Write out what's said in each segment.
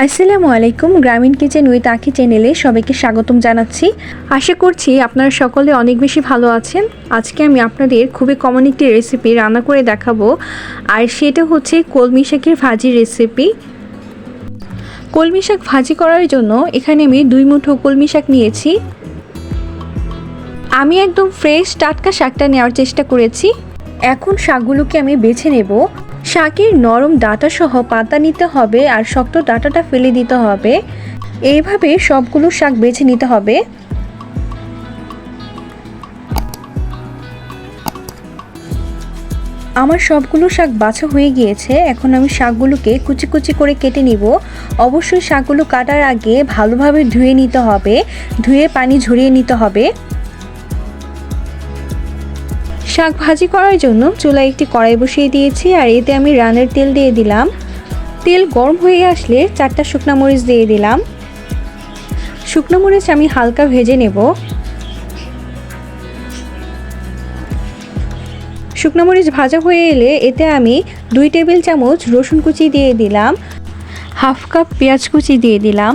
আসসালামু আলাইকুম, গ্রামীণ কিচেন উইথ আখি চ্যানেলে সবাইকে স্বাগতম জানাচ্ছি। আশা করছি আপনারা সকলে অনেক বেশি ভালো আছেন। আজকে আমি আপনাদের খুবই কমন একটি রেসিপি রান্না করে দেখাবো, আর সেটা হচ্ছে কলমি শাকের ভাজি রেসিপি কলমি শাক ভাজি করার জন্য এখানে আমি দুই মুঠো কলমি শাক নিয়েছি। আমি একদম ফ্রেশ টাটকা শাকটা নেওয়ার চেষ্টা করেছি। এখন শাকগুলোকে আমি বেছে নেব। শাকের নরম ডাটা সহ পাতা নিতে হবে আর শক্ত ডাটাটা ফেলে দিতে হবে। এইভাবে সবগুলো শাক বেছে নিতে হবে। আমার সবগুলো শাক বাছা হয়ে গিয়েছে। এখন আমি শাকগুলোকে কুচি কুচি করে কেটে নিব। অবশ্যই শাকগুলো কাটার আগে ভালোভাবে ধুয়ে নিতে হবে। ধুয়ে পানি ঝরিয়ে নিতে হবে। শাক ভাজি করার জন্য চুলায় একটি কড়াই বসিয়ে দিয়েছি আর এতে আমি রানের তেল দিয়ে দিলাম। তেল গরম হয়ে আসলে চারটা শুকনা মরিচ দিয়ে দিলাম। শুকনো মরিচ আমি হালকা ভেজে নেব। শুকনো মরিচ ভাজা হয়ে এলে এতে আমি দুই টেবিল চামচ রসুন কুচি দিয়ে দিলাম। হাফ কাপ পেঁয়াজ কুচি দিয়ে দিলাম।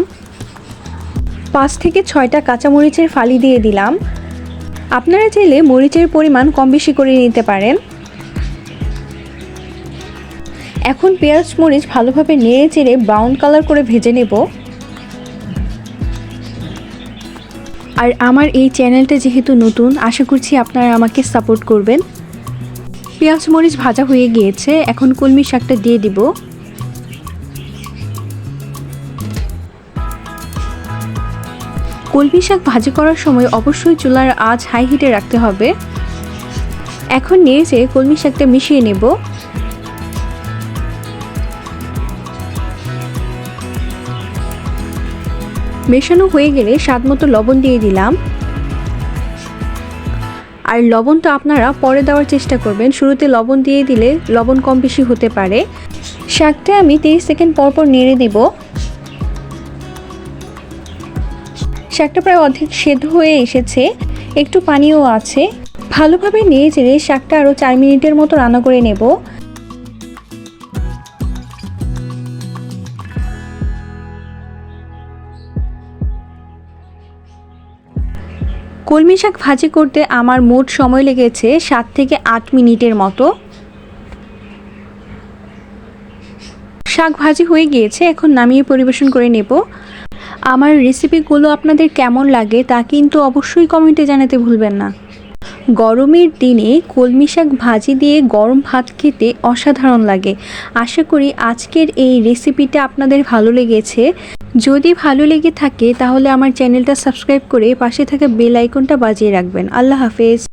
পাঁচ থেকে ছয়টা কাঁচামরিচের ফালি দিয়ে দিলাম। আপনারা চাইলে মরিচের পরিমাণ কম বেশি করে নিতে পারেন। এখন পেঁয়াজ মরিচ ভালোভাবে নেড়ে চেড়ে ব্রাউন কালার করে ভেজে নেব। আর আমার এই চ্যানেলটা যেহেতু নতুন, আশা করছি আপনারা আমাকে সাপোর্ট করবেন। পেঁয়াজ মরিচ ভাজা হয়ে গিয়েছে, এখন কলমি শাকটা দিয়ে দিব। কলমি শাক ভাজি করার সময় অবশ্যই চুলার আঁচ হাই হিটে রাখতে হবে। এখন নিয়ে নেড়েচে কলমি শাকটা মিশিয়ে নেব। মেশানো হয়ে গেলে স্বাদ মতো লবণ দিয়ে দিলাম। আর লবণটা আপনারা পরে দেওয়ার চেষ্টা করবেন। শুরুতে লবণ দিয়ে দিলে লবণ কম বেশি হতে পারে। শাকটা আমি তিরিশ সেকেন্ড পর পর নেড়ে দেবো। শাকটা প্রায় অর্ধেক সেদ্ধ হয়ে এসেছে, একটু পানিও আছে। ভালোভাবে নিয়ে চেড়ে শাকটা আরও চার মিনিটের মতো রান্না করে নেব। কলমি শাক ভাজি করতে আমার মোট সময় লেগেছে সাত থেকে আট মিনিটের মতো। শাক ভাজি হয়ে গিয়েছে, এখন নামিয়ে পরিবেশন করে নেব। আমার রেসিপিগুলো আপনাদের কেমন লাগে তা কিন্তু অবশ্যই কমেন্টে জানাতে ভুলবেন না। গরমের দিনে কলমি শাক ভাজি দিয়ে গরম ভাত খেতে অসাধারণ লাগে। আশা করি আজকের এই রেসিপিটা আপনাদের ভালো লেগেছে। যদি ভালো লেগে থাকে তাহলে আমার চ্যানেলটা সাবস্ক্রাইব করে পাশে থাকা বেল আইকনটা বাজিয়ে রাখবেন। আল্লাহ হাফেজ।